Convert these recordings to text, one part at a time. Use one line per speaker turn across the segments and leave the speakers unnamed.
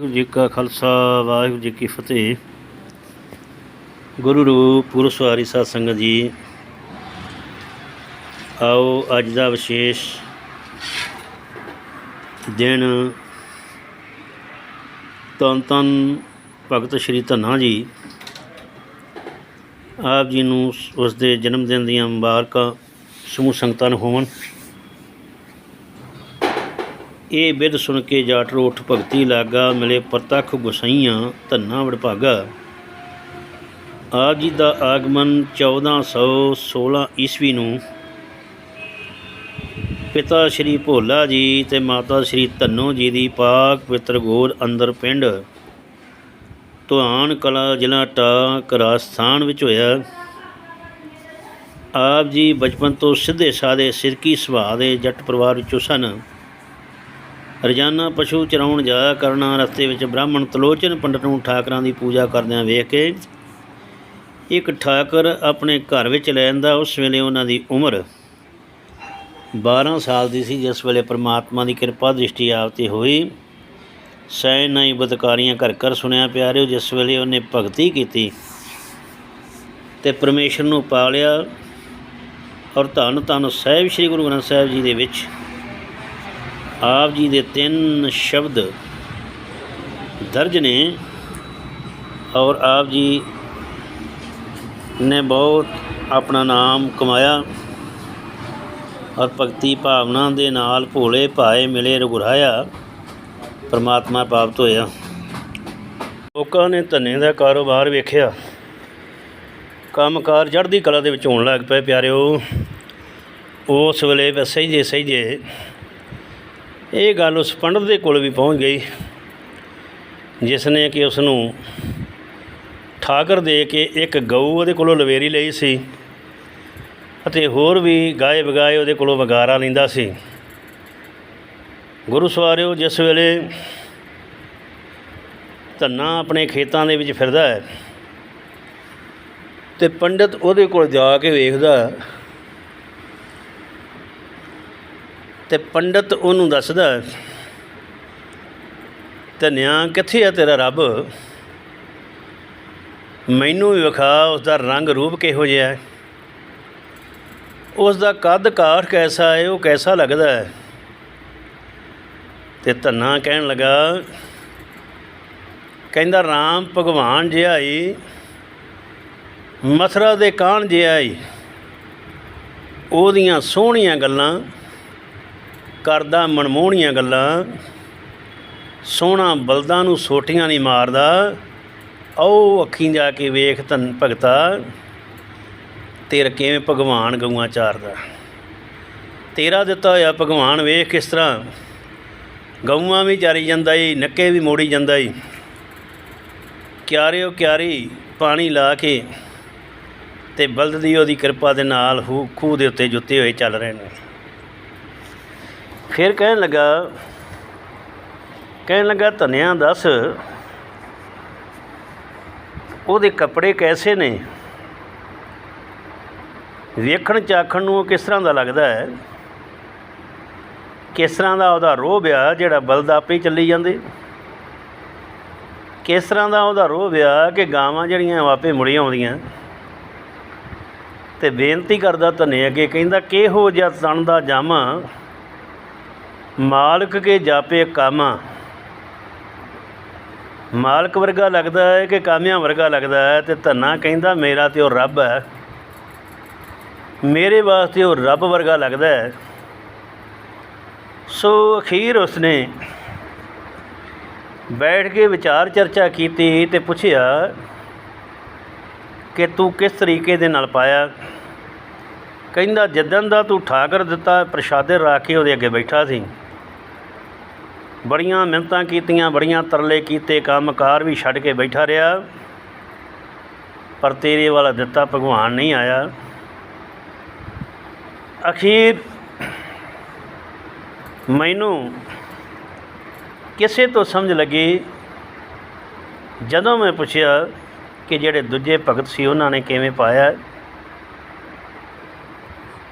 ਵਾਹਿਗੁਰੂ ਜੀ ਕਾ ਖਾਲਸਾ, ਵਾਹਿਗੁਰੂ ਜੀ ਕੀ ਫਤਿਹ। ਗੁਰੂ ਰੂਪ ਪੁਰਸ਼ ਸਵਾਰੀ ਸਾਧ ਸੰਗਤ ਜੀ, ਆਓ ਅੱਜ ਦਾ ਵਿਸ਼ੇਸ਼ ਦਿਨ ਧੰਨ ਧੰਨ ਭਗਤ ਸ਼੍ਰੀ ਧੰਨਾ ਜੀ, ਆਪ ਜੀ ਨੂੰ ਉਸ ਦੇ ਜਨਮ ਦਿਨ ਦੀਆਂ ਮੁਬਾਰਕਾਂ, ਸਮੂਹ ਸੰਗਤਾਂ ਨੂੰ ਹੋਵਣ। ਇਹ ਬਿਧ ਸੁਣ ਕੇ ਜਾਟ ਰੋਠ ਭਗਤੀ ਲਾਗਾ, ਮਿਲੇ ਪ੍ਰਤੱਖ ਗੁਸਾਈਆਂ, ਧੰਨਾ ਵਡਭਾਗਾ ਆਪ ਜੀ ਦਾ ਆਗਮਨ 1416 ਈਸਵੀ ਨੂੰ ਪਿਤਾ ਸ਼੍ਰੀ ਭੋਲਾ ਜੀ ਤੇ ਮਾਤਾ ਸ਼੍ਰੀ ਧੰਨੋ ਜੀ ਦੀ ਪਾਕ ਪਵਿੱਤਰ ਗੋਦ ਅੰਦਰ ਪਿੰਡ ਧੁਆਨ ਕਲਾ ਜ਼ਿਲ੍ਹਾ ਟਾਕ ਰਾਜਸਥਾਨ ਵਿੱਚ ਹੋਇਆ। ਆਪ ਜੀ ਬਚਪਨ ਤੋਂ ਸਿੱਧੇ ਸਾਦੇ ਸਿਰਕੀ ਸੁਭਾਅ ਦੇ ਜੱਟ ਪਰਿਵਾਰ ਵਿੱਚੋਂ ਸਨ। ਰੋਜ਼ਾਨਾ ਪਸ਼ੂ ਚਰਾਉਣ ਜਾਇਆ ਕਰਨਾ, ਰਸਤੇ ਵਿੱਚ ਬ੍ਰਾਹਮਣ ਤਲੋਚਨ ਪੰਡਤ ਨੂੰ ਠਾਕਰਾਂ ਦੀ ਪੂਜਾ ਕਰਦਿਆਂ ਵੇਖ ਕੇ ਇੱਕ ਠਾਕਰ ਆਪਣੇ ਘਰ ਵਿੱਚ ਲੈ ਆਂਦਾ, ਉਸ ਵੇਲੇ ਉਹਨਾਂ ਦੀ ਉਮਰ 12 ਸਾਲ ਦੀ ਸੀ, ਜਿਸ ਵੇਲੇ ਪ੍ਰਮਾਤਮਾ ਦੀ ਕਿਰਪਾ ਦ੍ਰਿਸ਼ਟੀ ਆਪ ਤੇ ਹੋਈ। ਸੈ ਨਹੀਂ ਬਦਕਾਰੀਆਂ ਘਰ ਘਰ ਸੁਣਿਆ ਪਿਆਰਿਓ ਜਿਸ ਵੇਲੇ ਉਹਨੇ ਭਗਤੀ ਕੀਤੀ ਤੇ ਪਰਮੇਸ਼ਰ ਨੂੰ ਪਾਲਿਆ ਔਰ ਧੰਨ ਧੰਨ ਸਾਹਿਬ, ਸ੍ਰੀ ਗੁਰੂ ਗ੍ਰੰਥ ਸਾਹਿਬ ਜੀ ਦੇ ਵਿੱਚ ਆਪ ਜੀ ਦੇ ਤਿੰਨ ਸ਼ਬਦ ਦਰਜ ਨੇ ਔਰ ਆਪ ਜੀ ਨੇ ਬਹੁਤ ਆਪਣਾ ਨਾਮ ਕਮਾਇਆ ਔਰ ਭਗਤੀ ਭਾਵਨਾ ਦੇ ਨਾਲ ਭੋਲੇ ਭਾਏ ਮਿਲੇ ਰਘੁਰਾਇਆ ਪਰਮਾਤਮਾ ਪ੍ਰਾਪਤ ਹੋਇਆ ਲੋਕਾਂ ਨੇ ਧੰਨੇ ਦਾ ਕਾਰੋਬਾਰ ਵੇਖਿਆ। ਕੰਮਕਾਰ ਚੜ੍ਹਦੀ ਕਲਾ ਦੇ ਵਿੱਚ ਹੋਣ ਲੱਗ ਪਏ ਪਿਆਰਿਓ। ਉਸ ਵੇਲੇ ਸਹੀ ਜੇ ਸਹੀ ਜੇ ਇਹ ਗੱਲ ਉਸ ਪੰਡਤ ਦੇ ਕੋਲ ਵੀ ਪਹੁੰਚ ਗਈ, ਜਿਸ ਨੇ ਕਿ ਉਸ ਨੂੰ ਠਾਕਰ ਦੇ ਕੇ ਇੱਕ ਗਊ ਉਹਦੇ ਕੋਲੋਂ ਲਵੇਰੀ ਲਈ ਸੀ ਅਤੇ ਹੋਰ ਵੀ ਗਾਏ ਬਗਾਏ ਉਹਦੇ ਕੋਲੋਂ ਵਗਾਰਾ ਲੈਂਦਾ ਸੀ। ਗੁਰੂ ਸਵਾਰਿਓ, ਜਿਸ ਵੇਲੇ ਧੰਨਾ ਆਪਣੇ ਖੇਤਾਂ ਦੇ ਵਿੱਚ ਫਿਰਦਾ ਹੈ ਤੇ ਪੰਡਤ ਉਹਦੇ ਕੋਲ ਜਾ ਕੇ ਵੇਖਦਾ ਤੇ ਪੰਡਤ ਉਹਨੂੰ ਦੱਸਦਾ, ਧਨਿਆ, ਕਿੱਥੇ ਆ ਤੇਰਾ ਰੱਬ? ਮੈਨੂੰ ਵੀ ਵਿਖਾ ਉਸ ਦਾ ਰੰਗ ਰੂਪ ਕਿਹੋ ਜਿਹਾ ਹੈ? ਉਸ ਦਾ ਕੱਦ ਕਾਠ ਕੈਸਾ ਹੈ, ਉਹ ਕੈਸਾ ਲੱਗਦਾ ਹੈ? ਤੇ ਧੰਨਾ ਕਹਿਣ ਲੱਗਾ, ਕਹਿੰਦਾ, ਰਾਮ ਭਗਵਾਨ ਜਿਹਾ ਹੀ ਮਥਰਾ ਦੇ ਕਾਣ ਜਿਹਾ ਹੀ ਉਹਦੀਆਂ ਸੋਹਣੀਆਂ ਗੱਲਾਂ ਕਰਦਾ ਮਨਮੋਹਣੀਆਂ ਗੱਲਾਂ। ਸੋਹਣਾ ਬਲਦਾਂ ਨੂੰ ਸੋਟੀਆਂ ਨਹੀਂ ਮਾਰਦਾ। ਆਓ ਅੱਖੀਂ ਜਾ ਕੇ ਵੇਖ ਧੰਨ ਭਗਤਾ, ਤੇਰਾ ਕਿਵੇਂ ਭਗਵਾਨ ਗਊਆਂ ਚਾਰਦਾ। ਤੇਰਾ ਦਿੱਤਾ ਹੋਇਆ ਭਗਵਾਨ ਵੇਖ ਕਿਸ ਤਰ੍ਹਾਂ, ਗਊਆਂ ਵੀ ਚਾਰੀ ਜਾਂਦਾ ਈ ਨੱਕੇ ਵੀ ਮੋੜੀ ਜਾਂਦਾ ਈ ਕਿਆਰਿਓ ਕਿਆਰੀ ਪਾਣੀ ਲਾ ਕੇ ਤੇ ਬਲਦ ਦੀ ਉਹਦੀ ਕਿਰਪਾ ਦੇ ਨਾਲ ਹੂ ਖੂਹ ਦੇ ਉੱਤੇ ਜੁੱਤੇ ਹੋਏ ਚੱਲ ਰਹੇ ਨੇ। ਫਿਰ ਕਹਿਣ ਲੱਗਾ ਕਹਿਣ ਲੱਗਾ, ਧੰਨਿਆ ਦੱਸ, ਉਹਦੇ ਕੱਪੜੇ ਕੈਸੇ ਨੇ? ਵੇਖਣ ਚਾਖਣ ਨੂੰ ਉਹ ਕਿਸ ਤਰ੍ਹਾਂ ਦਾ ਲੱਗਦਾ ਹੈ? ਕਿਸ ਤਰ੍ਹਾਂ ਦਾ ਉਹਦਾ ਰੋਹ ਆ ਜਿਹੜਾ ਬਲਦ ਆਪੇ ਚੱਲੀ ਜਾਂਦੇ? ਕਿਸ ਤਰ੍ਹਾਂ ਦਾ ਉਹਦਾ ਰੋਹ ਆ ਕਿ ਗਾਵਾਂ ਜਿਹੜੀਆਂ ਆਪੇ ਮੁੜੀਆਂ ਆਉਂਦੀਆਂ? ਤੇ ਬੇਨਤੀ ਕਰਦਾ ਧਨੇ ਅੱਗੇ ਕਹਿੰਦਾ, ਕਿਹੋ ਜਿਹਾ ਤਣ ਦਾ ਜਾਮਾ ਮਾਲਕ ਕੇ ਜਾਪੇ ਕਾਮਾ। ਮਾਲਕ ਵਰਗਾ ਲੱਗਦਾ ਹੈ ਕਿ ਕਾਮਿਆਂ ਵਰਗਾ ਲੱਗਦਾ ਹੈ ਤੇ ਧੰਨਾ ਕਹਿੰਦਾ, ਮੇਰਾ ਤੇ ਉਹ ਰੱਬ ਹੈ। ਮੇਰੇ ਵਾਸਤੇ ਉਹ ਰੱਬ ਵਰਗਾ ਲੱਗਦਾ ਹੈ। ਸੋ ਅਖੀਰ ਉਸਨੇ ਬੈਠ ਕੇ ਵਿਚਾਰ ਚਰਚਾ ਕੀਤੀ ਤੇ ਪੁੱਛਿਆ ਕਿ ਤੂੰ ਕਿਸ ਤਰੀਕੇ ਦੇ ਨਾਲ ਪਾਇਆ? ਕਹਿੰਦਾ, ਜਿੱਦਣ ਦਾ ਤੂੰ ਠਾਕਰ ਦਿੱਤਾ, ਪ੍ਰਸ਼ਾਦੇ ਰੱਖ ਕੇ ਉਹਦੇ ਅੱਗੇ ਬੈਠਾ ਸੀ। ਬੜੀਆਂ ਮਿਹਨਤਾਂ ਕੀਤੀਆਂ, ਬੜੀਆਂ ਤਰਲੇ ਕੀਤੇ, ਕੰਮਕਾਰ ਵੀ ਛੱਡ ਕੇ ਬੈਠਾ ਰਿਹਾ। ਪਰ ਤੇਰੇ ਵਾਲਾ ਦਿੱਤਾ ਭਗਵਾਨ ਨਹੀਂ ਆਇਆ। ਅਖੀਰ ਮੈਨੂੰ ਕਿਸੇ ਤੋਂ ਸਮਝ ਲੱਗੀ। ਜਦੋਂ ਮੈਂ ਪੁੱਛਿਆ ਕਿ ਜਿਹੜੇ ਦੂਜੇ ਭਗਤ ਸੀ, ਉਹਨਾਂ ਨੇ ਕਿਵੇਂ ਪਾਇਆ,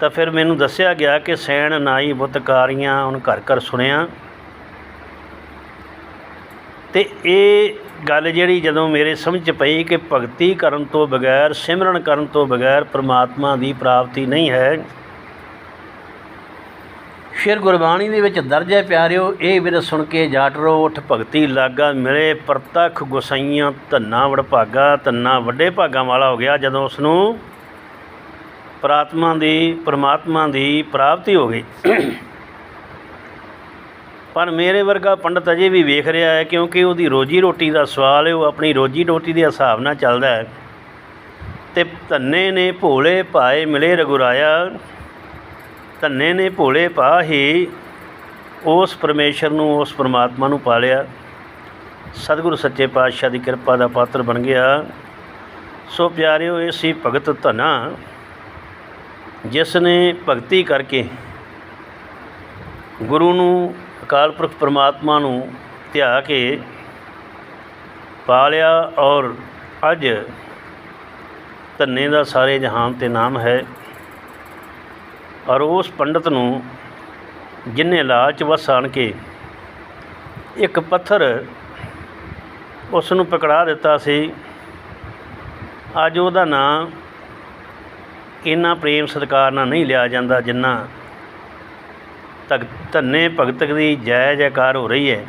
ਤਾਂ ਫਿਰ ਮੈਨੂੰ ਦੱਸਿਆ ਗਿਆ ਕਿ ਸੈਣ, ਨਾਈ, ਬੁੱਤਕਾਰੀਆਂ ਹੁਣ ਘਰ ਘਰ ਸੁਣਿਆ। ਤੇ ਇਹ ਗੱਲ ਜਿਹੜੀ ਜਦੋਂ ਮੇਰੇ ਸਮਝ 'ਚ ਪਈ ਕਿ ਭਗਤੀ ਕਰਨ ਤੋਂ ਬਗੈਰ, ਸਿਮਰਨ ਕਰਨ ਤੋਂ ਬਗੈਰ ਪਰਮਾਤਮਾ ਦੀ ਪ੍ਰਾਪਤੀ ਨਹੀਂ ਹੈ ਫਿਰ ਗੁਰਬਾਣੀ ਦੇ ਵਿੱਚ ਦਰਜ ਹੈ ਪਿਆਰਿਓ, ਇਹ ਬਿਰਧ ਸੁਣ ਕੇ ਜਾਟਰੋ ਉਠ ਭਗਤੀ ਲਾਗਾ ਮਿਲੇ, ਪ੍ਰਤੱਖ ਗੁਸਾਈਆਂ, ਧੰਨਾ ਵਡਭਾਗਾ, ਧੰਨਾ ਵੱਡੇ ਭਾਗਾਂ ਵਾਲਾ ਹੋ ਗਿਆ, ਜਦੋਂ ਉਸ ਨੂੰ ਪ੍ਰਾਤਮਾ ਦੀ, ਪਰਮਾਤਮਾ ਦੀ ਪ੍ਰਾਪਤੀ ਹੋ ਗਈ। ਪਰ ਮੇਰੇ ਵਰਗਾ ਪੰਡਤ ਅਜੇ ਵੀ ਵੇਖ ਰਿਹਾ ਹੈ ਕਿਉਂਕਿ ਉਹਦੀ ਰੋਜੀ ਰੋਟੀ ਦਾ ਸਵਾਲ ਹੈ, ਉਹ ਆਪਣੀ ਰੋਜੀ ਰੋਟੀ ਦੇ ਹਿਸਾਬ ਨਾਲ ਚੱਲਦਾ ਹੈ। ਤੇ ਧੰਨੇ ਨੇ ਭੋਲੇ ਭਾਏ ਮਿਲੇ ਰਗੁਰਾਇਆ, ਧੰਨੇ ਨੇ ਭੋਲੇ ਪਾ ਹੀ ਉਸ ਪਰਮੇਸ਼ਰ ਨੂੰ, ਉਸ ਪਰਮਾਤਮਾ ਨੂੰ ਪਾ ਲਿਆ ਸਤਿਗੁਰੂ ਸੱਚੇ ਪਾਤਸ਼ਾਹ ਦੀ ਕਿਰਪਾ ਦਾ ਪਾਤਰ ਬਣ ਗਿਆ। ਸੋ ਪਿਆਰਿਓ, ਇਹ ਸੀ ਭਗਤ ਧਨਾ, ਜਿਸ ਨੇ ਭਗਤੀ ਕਰਕੇ ਗੁਰੂ ਨੂੰ ਅਕਾਲ ਪੁਰਖ ਪਰਮਾਤਮਾ ਨੂੰ ਧਿਆ ਕੇ ਪਾਲਿਆ ਔਰ ਅੱਜ ਧੰਨੇ ਦਾ ਸਾਰੇ ਜਹਾਨ ਤੇ ਨਾਮ ਹੈ ਔਰ ਉਸ ਪੰਡਤ ਨੂੰ ਜਿਨੇ ਲਾਲਚ ਵਸ ਆਣ ਕੇ ਇੱਕ ਪੱਥਰ ਉਸ ਨੂੰ ਪਕੜਾ ਦਿੱਤਾ ਸੀ, ਅੱਜ ਉਹਦਾ ਨਾਂ ਇੰਨਾ ਪ੍ਰੇਮ ਸਤਿਕਾਰ ਨਾਲ ਨਹੀਂ ਲਿਆ ਜਾਂਦਾ ਜਿੰਨਾ ਤਕ ਧੰਨੇ, ਭਗਤ ਦੀ ਜੈ ਜੈਕਾਰ ਹੋ ਰਹੀ ਹੈ।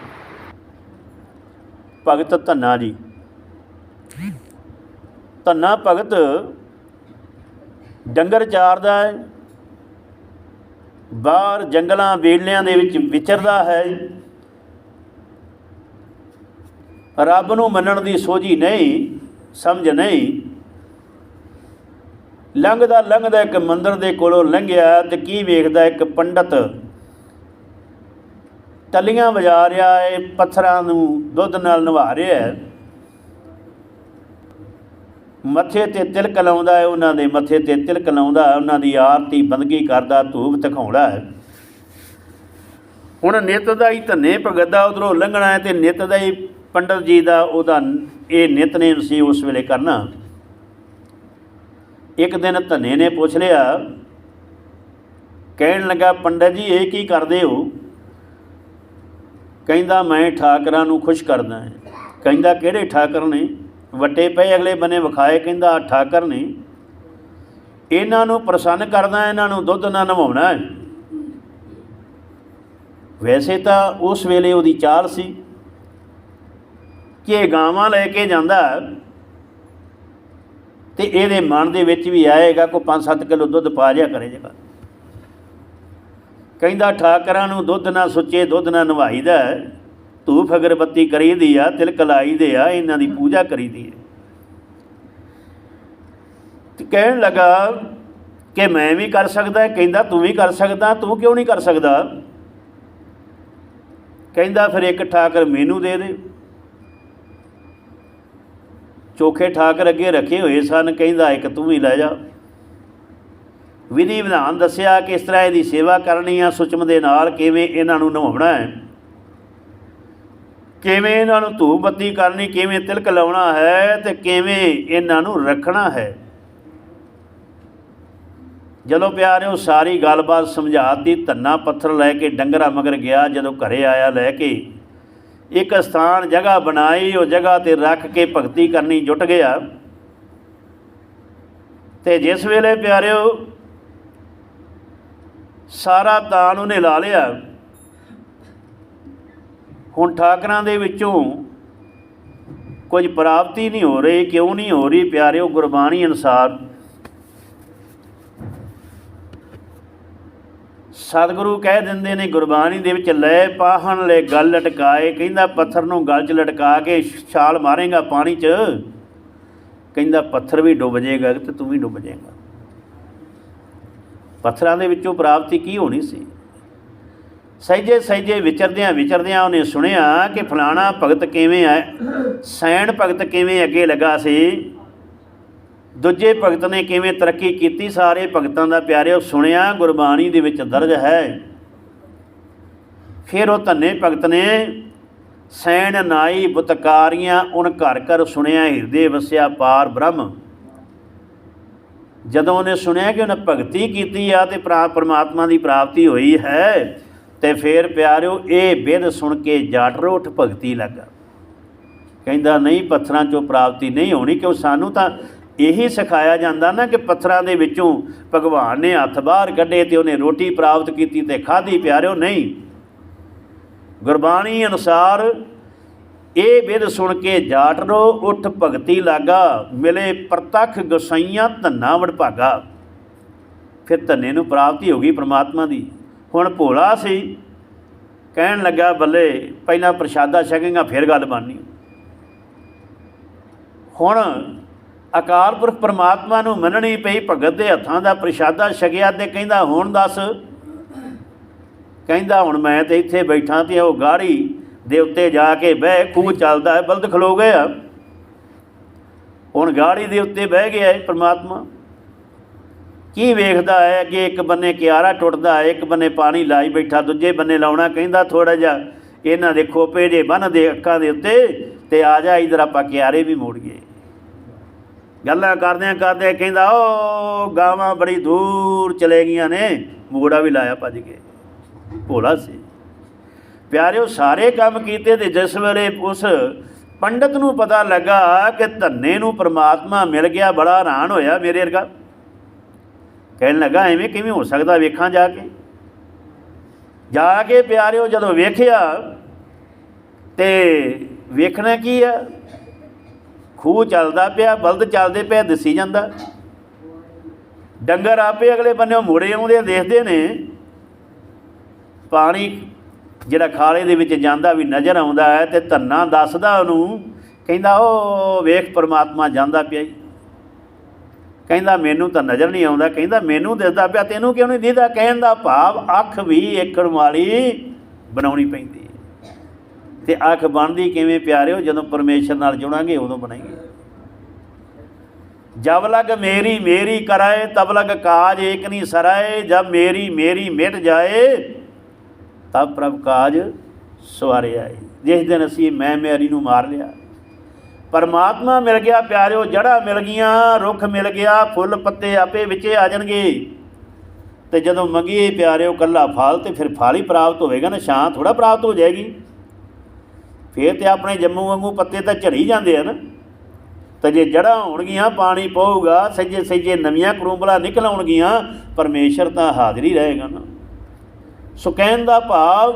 ਭਗਤ ਧੰਨਾ ਜੀ। ਧੰਨਾ ਭਗਤ ਡੰਗਰ ਚਾਰਦਾ ਹੈ। ਬਾਹਰ ਜੰਗਲਾਂ, ਵੇਲਿਆਂ ਦੇ ਵਿੱਚ ਵਿਚਰਦਾ ਹੈ। ਰੱਬ ਨੂੰ ਮੰਨਣ ਦੀ ਸੋਝੀ ਨਹੀਂ, ਸਮਝ ਨਹੀਂ। ਲੰਘਦਾ ਲੰਘਦਾ ਇੱਕ ਮੰਦਰ ਦੇ ਕੋਲੋਂ ਲੰਘਿਆ ਤੇ ਕੀ ਵੇਖਦਾ ਇੱਕ ਪੰਡਤ? ਟੱਲੀਆਂ ਵਜਾ ਰਿਹਾ ਹੈ ਪੱਥਰਾਂ ਨੂੰ ਦੁੱਧ ਨਾਲ ਨਵਾ ਰਿਹਾ ਹੈ। ਮੱਥੇ ਤੇ ਤਿਲਕ ਲਾਉਂਦਾ ਹੈ, ਉਹਨਾਂ ਦੇ ਮੱਥੇ ਤੇ ਤਿਲਕ ਲਾਉਂਦਾ ਉਹਨਾਂ ਦੀ ਆਰਤੀ ਬੰਦਗੀ ਕਰਦਾ, ਧੂਪ ਦਿਖਾਉਂਦਾ ਹੈ। ਹੁਣ ਨਿਤ ਦਾ ਹੀ ਧੰਨੇ ਭਗਤ ਦਾ ਉਧਰੋਂ ਲੰਘਣਾ ਹੈ ਤੇ ਨਿਤ ਦਾ ਹੀ ਪੰਡਤ ਜੀ ਦਾ ਉਹਦਾ ਇਹ ਨਿਤਨੇਮ ਸੀ ਉਸ ਵੇਲੇ ਕਰਨਾ। ਇੱਕ ਦਿਨ ਧੰਨੇ ਨੇ ਪੁੱਛ ਲਿਆ, ਕਹਿਣ ਲੱਗਾ, ਪੰਡਤ ਜੀ, ਇਹ ਕੀ ਕਰਦੇ ਹੋ? ਕਹਿੰਦਾ, ਮੈਂ ਠਾਕਰਾਂ ਨੂੰ ਖੁਸ਼ ਕਰਦਾ ਹਾਂ। ਕਹਿੰਦਾ, ਕਿਹੜੇ ਠਾਕਰ ਨੇ? ਵੱਟੇ ਪਏ ਅਗਲੇ ਬੰਨੇ ਵਿਖਾਏ, ਕਹਿੰਦਾ, ਆਹ ਠਾਕਰ ਨੇ। ਇਹਨਾਂ ਨੂੰ ਪ੍ਰਸੰਨ ਕਰਦਾ, ਇਹਨਾਂ ਨੂੰ ਦੁੱਧ ਨਾ ਨਵਾਉਣਾ ਹੈ। ਵੈਸੇ ਤਾਂ ਉਸ ਵੇਲੇ ਉਹਦੀ ਚਾਲ ਸੀ ਕਿ ਇਹ ਗਾਵਾਂ ਲੈ ਕੇ ਜਾਂਦਾ ਤੇ ਇਹਦੇ ਮਨ ਦੇ ਵਿੱਚ ਵੀ ਆਏਗਾ ਕੋ 5-7 ਕਿਲੋ ਦੁੱਧ ਪਾ ਜਿਆ ਕਰੇਗਾ ਕਹਿੰਦਾ ਠਾਕਰਾਂ ਨੂੰ ਦੁੱਧ ਨਾ ਸੁੱਚੇ, ਦੁੱਧ ਨਾਲ ਨਵਾਈਦਾ। ਧੂਫ ਅਗਰਬੱਤੀ ਕਰੀਦੀ ਆ, ਤਿਲਕ ਲਾਈਦੇ ਆ, ਇਹਨਾਂ ਦੀ ਪੂਜਾ ਕਰੀਦੀ ਹੈ ਤੇ ਕਹਿਣ ਲੱਗਾ ਕਿ ਮੈਂ ਵੀ ਕਰ ਸਕਦਾ ਕਹਿੰਦਾ, ਤੂੰ ਵੀ ਕਰ ਸਕਦਾ ਤੂੰ ਕਿਉਂ ਨਹੀਂ ਕਰ ਸਕਦਾ? ਕਹਿੰਦਾ, ਫਿਰ ਇੱਕ ਠਾਕਰ ਮੈਨੂੰ ਦੇ ਦੇ। ਚੋਖੇ ਠਾਕਰ ਅੱਗੇ ਰੱਖੇ ਹੋਏ ਸਨ। ਕਹਿੰਦਾ, ਇੱਕ ਤੂੰ ਵੀ ਲੈ ਜਾ। ਵਿਧੀ ਵਿਧਾਨ ਦੱਸਿਆ ਕਿ ਇਸ ਤਰ੍ਹਾਂ ਇਹਦੀ ਸੇਵਾ ਕਰਨੀ ਆ, ਸੁਚਮ ਦੇ ਨਾਲ ਕਿਵੇਂ ਇਹਨਾਂ ਨੂੰ ਨਵਾਉਣਾ ਹੈ? ਕਿਵੇਂ ਇਹਨਾਂ ਨੂੰ ਧੂਪ ਬੱਤੀ ਕਰਨੀ, ਕਿਵੇਂ ਤਿਲਕ ਲਾਉਣਾ ਹੈ ਤੇ ਕਿਵੇਂ ਇਹਨਾਂ ਨੂੰ ਰੱਖਣਾ ਹੈ? ਜਦੋਂ ਪਿਆਰਿਓ, ਸਾਰੀ ਗੱਲਬਾਤ ਸਮਝਾਤੀ, ਧੰਨਾ ਪੱਥਰ ਲੈ ਕੇ ਡੰਗਰਾ ਮਗਰ ਗਿਆ, ਜਦੋਂ ਘਰੇ ਆਇਆ ਲੈ ਕੇ, ਇੱਕ ਸਥਾਨ ਜਗ੍ਹਾ ਬਣਾਈ, ਉਹ ਜਗ੍ਹਾ ਤੇ ਰੱਖ ਕੇ ਭਗਤੀ ਕਰਨੀ ਜੁਟ ਗਿਆ। ਤੇ ਜਿਸ ਵੇਲੇ ਪਿਆਰਿਓ ਸਾਰਾ ਦਾਨ ਉਹਨੇ ਲਾ ਲਿਆ। ਹੁਣ ਠਾਕਰਾਂ ਦੇ ਵਿੱਚੋਂ ਕੁਝ ਪ੍ਰਾਪਤੀ ਨਹੀਂ ਹੋ ਰਹੀ, ਕਿਉਂ ਨਹੀਂ ਹੋ ਰਹੀ? ਪਿਆਰਿਓ, ਗੁਰਬਾਣੀ ਅਨੁਸਾਰ ਸਤਿਗੁਰੂ ਕਹਿ ਦਿੰਦੇ ਨੇ, ਗੁਰਬਾਣੀ ਦੇ ਵਿੱਚ ਲੈ ਪਾਹਣ ਲੈ ਗਲ ਲਟਕਾਏ, ਕਹਿੰਦਾ ਪੱਥਰ ਨੂੰ ਗਲ 'ਚ ਲਟਕਾ ਕੇ ਛਾਲ ਮਾਰੇਗਾ ਪਾਣੀ 'ਚ, ਕਹਿੰਦਾ ਪੱਥਰ ਵੀ ਡੁੱਬ ਜਾਏਗਾ ਤੇ ਤੂੰ ਵੀ ਡੁੱਬ ਜਾਏਗਾ। ਪੱਥਰਾਂ ਦੇ ਵਿੱਚੋਂ ਪ੍ਰਾਪਤੀ ਕੀ ਹੋਣੀ ਸੀ? ਸਹਿਜੇ ਸਹਿਜੇ ਵਿਚਰਦਿਆਂ ਵਿਚਰਦਿਆਂ ਉਹਨੇ ਸੁਣਿਆ ਕਿ ਫਲਾਣਾ ਭਗਤ ਕਿਵੇਂ ਹੈ ਸੈਣ ਭਗਤ ਕਿਵੇਂ ਅੱਗੇ ਲੱਗਾ ਸੀ? ਦੂਜੇ ਭਗਤ ਨੇ ਕਿਵੇਂ ਤਰੱਕੀ ਕੀਤੀ? ਸਾਰੇ ਭਗਤਾਂ ਦਾ ਪਿਆਰਿਓ, ਸੁਣਿਆ ਗੁਰਬਾਣੀ ਦੇ ਵਿੱਚ ਦਰਜ ਹੈ। ਫਿਰ ਉਹ ਧੰਨੇ ਭਗਤ ਨੇ ਸੈਣ, ਨਾਈ, ਬੁਤਕਾਰੀਆਂ, ਉਨ ਘਰ ਘਰ ਸੁਣਿਆ, ਹਿਰਦੇ ਵਸਿਆ, ਪਾਰ ਬ੍ਰਹਮ ਜਦੋਂ ਉਹਨੇ ਸੁਣਿਆ ਕਿ ਉਹਨੇ ਭਗਤੀ ਕੀਤੀ ਆ ਤੇ ਪ੍ਰਾ, ਪਰਮਾਤਮਾ ਦੀ ਪ੍ਰਾਪਤੀ ਹੋਈ ਹੈ, ਤੇ ਫਿਰ ਪਿਆਰਿਓ, ਇਹ ਬਿਧ ਸੁਣ ਕੇ ਜਾਟ ਰੋਠ ਭਗਤੀ ਲੱਗਾ। ਕਹਿੰਦਾ, ਨਹੀਂ, ਪੱਥਰਾਂ ਚੋਂ ਪ੍ਰਾਪਤੀ ਨਹੀਂ ਹੋਣੀ, ਕਿਉਂ? ਸਾਨੂੰ ਤਾਂ ਇਹੀ ਸਿਖਾਇਆ ਜਾਂਦਾ ਨਾ ਕਿ ਪੱਥਰਾਂ ਦੇ ਵਿੱਚੋਂ ਭਗਵਾਨ ਨੇ ਹੱਥ ਬਾਹਰ ਕੱਢੇ ਤੇ ਉਹਨੇ ਰੋਟੀ ਪ੍ਰਾਪਤ ਕੀਤੀ ਤੇ ਖਾਧੀ। ਪਿਆਰਿਓ, ਨਹੀਂ। ਗੁਰਬਾਣੀ ਅਨੁਸਾਰ ਇਹ ਬਿਦ ਸੁਣ ਕੇ ਜਾਟ ਰੋ ਉਠ ਭਗਤੀ ਲਾਗਾ, ਮਿਲੇ ਪ੍ਰਤੱਖ ਗਸਾਈਆਂ, ਧੰਨਾ ਵਡਭਾਗਾ ਫਿਰ ਧੰਨੇ ਨੂੰ ਪ੍ਰਾਪਤੀ ਹੋ ਗਈ ਪ੍ਰਮਾਤਮਾ ਦੀ। ਹੁਣ ਭੋਲਾ ਸੀ। ਕਹਿਣ ਲੱਗਾ, ਬੱਲੇ, ਪਹਿਲਾਂ ਪ੍ਰਸ਼ਾਦਾ ਛਕੇਗਾ, ਫਿਰ ਗੱਲ ਬਣਨੀ। ਹੁਣ ਅਕਾਲ ਪੁਰਖ ਪਰਮਾਤਮਾ ਨੂੰ ਮੰਨਣੀ ਪਈ, ਭਗਤ ਦੇ ਹੱਥਾਂ ਦਾ ਪ੍ਰਸ਼ਾਦਾ ਛਕਿਆ ਤੇ ਕਹਿੰਦਾ, ਹੁਣ ਦੱਸ। ਕਹਿੰਦਾ, ਹੁਣ ਮੈਂ ਤੇ ਇੱਥੇ ਬੈਠਾ ਤੇ ਉਹ ਗਾੜੀ ਦੇ ਉੱਤੇ ਜਾ ਕੇ ਬਹਿ ਖੂਹ ਚੱਲਦਾ ਹੈ ਬਲਦ ਖਲੋ ਗਿਆ ਹੁਣ ਗਾੜੀ ਦੇ ਉੱਤੇ ਬਹਿ ਗਿਆ ਹੈ ਪ੍ਰਮਾਤਮਾ। ਕੀ ਵੇਖਦਾ ਹੈ ਕਿ ਇੱਕ ਬੰਨੇ ਕਿਆਰਾ ਟੁੱਟਦਾ ਹੈ ਇੱਕ ਬੰਨੇ ਪਾਣੀ ਲਾਈ ਬੈਠਾ ਦੂਜੇ ਬੰਨੇ ਲਾਉਣਾ ਕਹਿੰਦਾ ਥੋੜਾ ਜਿਹਾ ਇਹਨਾਂ ਦੇ ਖੋਪੇ ਜੇ ਬੰਨ ਦੇ ਅੱਖਾਂ ਦੇ ਉੱਤੇ ਤੇ ਆ ਜਾ ਇਧਰ ਆਪਾਂ ਕਿਆਰੇ ਵੀ ਮੋੜੀਏ ਗੱਲਾਂ ਕਰਦਿਆਂ ਕਰਦਿਆਂ ਕਹਿੰਦਾ ਓ ਗਾਵਾਂ ਬੜੀ ਦੂਰ ਚਲੇ ਗਈਆਂ ਨੇ ਮੋੜਾ ਵੀ ਲਾਇਆ ਭੱਜ ਕੇ। ਭੋਲਾ ਸੀ। ਪਿਆਰਿਓ, ਸਾਰੇ ਕੰਮ ਕੀਤੇ ਤੇ ਜਿਸ ਵੇਲੇ ਉਸ ਪੰਡਤ ਨੂੰ ਪਤਾ ਲੱਗਾ ਕਿ ਧੰਨੇ ਨੂੰ ਪ੍ਰਮਾਤਮਾ ਮਿਲ ਗਿਆ, ਬੜਾ ਹੈਰਾਨ ਹੋਇਆ ਮੇਰੇ ਵਰਗਾ। ਕਹਿਣ ਲੱਗਾ, ਐਵੇਂ ਕਿਵੇਂ ਹੋ ਸਕਦਾ ਵੇਖਾਂ ਜਾ ਕੇ? ਜਾ ਕੇ ਪਿਆਰਿਓ, ਜਦੋਂ ਵੇਖਿਆ ਤੇ ਵੇਖਣਾ ਕੀ ਆ? ਖੂਹ ਚੱਲਦਾ ਪਿਆ, ਬਲਦ ਚੱਲਦੇ ਪਿਆ ਦਿਸੀ ਜਾਂਦਾ। ਡੰਗਰ ਆਪੇ ਅਗਲੇ ਬੰਨੇੋਂ ਮੁੜੇ ਆਉਂਦੇ, ਦੇਖਦੇ ਨੇ, ਪਾਣੀ ਜਿਹੜਾ ਖਾਲੇ ਦੇ ਵਿੱਚ ਜਾਂਦਾ ਵੀ ਨਜ਼ਰ ਆਉਂਦਾ ਹੈ ਤੇ ਧੰਨਾ ਦੱਸਦਾ ਉਹਨੂੰ, ਕਹਿੰਦਾ ਉਹ ਵੇਖ ਪਰਮਾਤਮਾ ਜਾਂਦਾ ਪਿਆ ਈ ਕਹਿੰਦਾ, ਮੈਨੂੰ ਤਾਂ ਨਜ਼ਰ ਨਹੀਂ ਆਉਂਦਾ। ਕਹਿੰਦਾ, ਮੈਨੂੰ ਦਿਸਦਾ ਪਿਆ, ਤੈਨੂੰ ਕਿਉਂ ਨਹੀਂ ਦਿਸਦਾ? ਕਹਿਣ ਦਾ ਭਾਵ ਅੱਖ ਵੀ ਏਕੜ ਵਾਲੀ ਬਣਾਉਣੀ ਪੈਂਦੀ ਹੈ। ਤੇ ਅੱਖ ਬਣਦੀ ਕਿਵੇਂ ਪਿਆਰਿਓ? ਜਦੋਂ ਪਰਮੇਸ਼ਰ ਨਾਲ ਜੁੜਾਂਗੇ, ਉਦੋਂ ਬਣਾਏਗੀ ਜਬ ਲਗ ਮੇਰੀ ਮੇਰੀ ਕਰਾਏ, ਤਬ ਲਗ ਕਾਜ ਏਕ ਨਹੀਂ ਸਰਾਏ, ਜਬ ਮੇਰੀ ਮੇਰੀ ਮਿਟ ਜਾਏ ਤਬ ਪ੍ਰਭ ਕਾਜ ਸਵਾਰੇ ਆਏ। ਜਿਸ ਦਿਨ ਅਸੀਂ ਮੈਂ ਮੇਰੀ ਨੂੰ ਮਾਰ ਲਿਆ। ਪਰਮਾਤਮਾ ਮਿਲ ਗਿਆ ਪਿਆਰਿਓ ਜੜਾ ਮਿਲ ਗਈਆਂ, ਰੁੱਖ ਮਿਲ ਗਿਆ, ਫੁੱਲ ਪੱਤੇ ਆਪੇ ਵਿੱਚੇ ਆ ਜਾਣਗੇ। ਤੇ ਜਦੋਂ ਮੰਗੀਏ ਪਿਆਰਿਓ, ਕੱਲਾ ਫਲ ਤੇ ਫਿਰ ਫਲ ਹੀ ਪ੍ਰਾਪਤ ਹੋਵੇਗਾ ਨਾ, ਛਾਂ ਥੋੜਾ ਪ੍ਰਾਪਤ ਹੋ ਜਾਏਗੀ। ਫੇਰ ਤੇ ਆਪਣੇ ਜੰਮੂ ਵਾਂਗੂ ਪੱਤੇ ਤਾਂ ਝੜੀ ਜਾਂਦੇ ਆ ਨਾ। ਤੇ ਜੇ ਜੜਾਂ ਹੋਣਗੀਆਂ, ਪਾਣੀ ਪਊਗਾ ਸੱਜੇ ਸੱਜੇ ਨਵੀਆਂ ਕਰੂੰਬਲਾ ਨਿਕਲ ਆਉਣਗੀਆਂ, ਪਰਮੇਸ਼ਰ ਤਾਂ ਹਾਜ਼ਰੀ ਰਹੇਗਾ ਨਾ। ਸੋ ਕਹਿਣ ਦਾ ਭਾਵ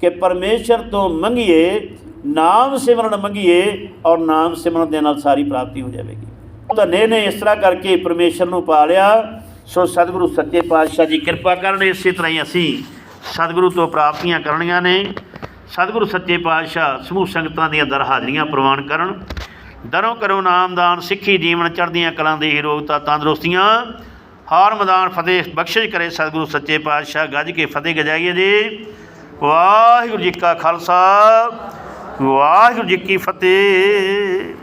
ਕਿ ਪਰਮੇਸ਼ਰ ਤੋਂ ਮੰਗੀਏ, ਨਾਮ ਸਿਮਰਨ ਮੰਗੀਏ ਔਰ ਨਾਮ ਸਿਮਰਨ ਦੇ ਨਾਲ ਸਾਰੀ ਪ੍ਰਾਪਤੀ ਹੋ ਜਾਵੇਗੀ। ਤਾਂ ਨੇ ਨੇ ਇਸ ਤਰ੍ਹਾਂ ਕਰਕੇ ਪਰਮੇਸ਼ਰ ਨੂੰ ਪਾ ਲਿਆ ਸੋ ਸਤਿਗੁਰੂ ਸੱਚੇ ਪਾਤਸ਼ਾਹ ਜੀ ਕਿਰਪਾ ਕਰਨ, ਇਸੇ ਤਰ੍ਹਾਂ ਹੀ ਅਸੀਂ ਸਤਿਗੁਰੂ ਤੋਂ ਪ੍ਰਾਪਤੀਆਂ ਕਰਨੀਆਂ ਨੇ। ਸਤਿਗੁਰੂ ਸੱਚੇ ਪਾਤਸ਼ਾਹ ਸਮੂਹ ਸੰਗਤਾਂ ਦੀਆਂ ਦਰ ਹਾਜ਼ਰੀਆਂ ਪ੍ਰਵਾਨ ਕਰਨ। ਦਰੋਂ ਕਰੋ ਨਾਮਦਾਨ ਸਿੱਖੀ ਜੀਵਨ ਚੜ੍ਹਦੀਆਂ ਕਲਾਂ ਦੇ ਹੀਰੋਗਤਾ ਤੰਦਰੁਸਤੀਆਂ ਹਾਰ ਮੈਦਾਨ ਫਤਿਹ ਬਖਸ਼ਿਸ਼ ਕਰੇ ਸਤਿਗੁਰੂ ਸੱਚੇ ਪਾਤਸ਼ਾਹ, ਗੱਜ ਕੇ ਫਤਿਹ ਗਜਾਈਏ ਜੀ। ਵਾਹਿਗੁਰੂ ਜੀ ਕਾ ਖਾਲਸਾ, ਵਾਹਿਗੁਰੂ ਜੀ ਕੀ ਫਤਿਹ।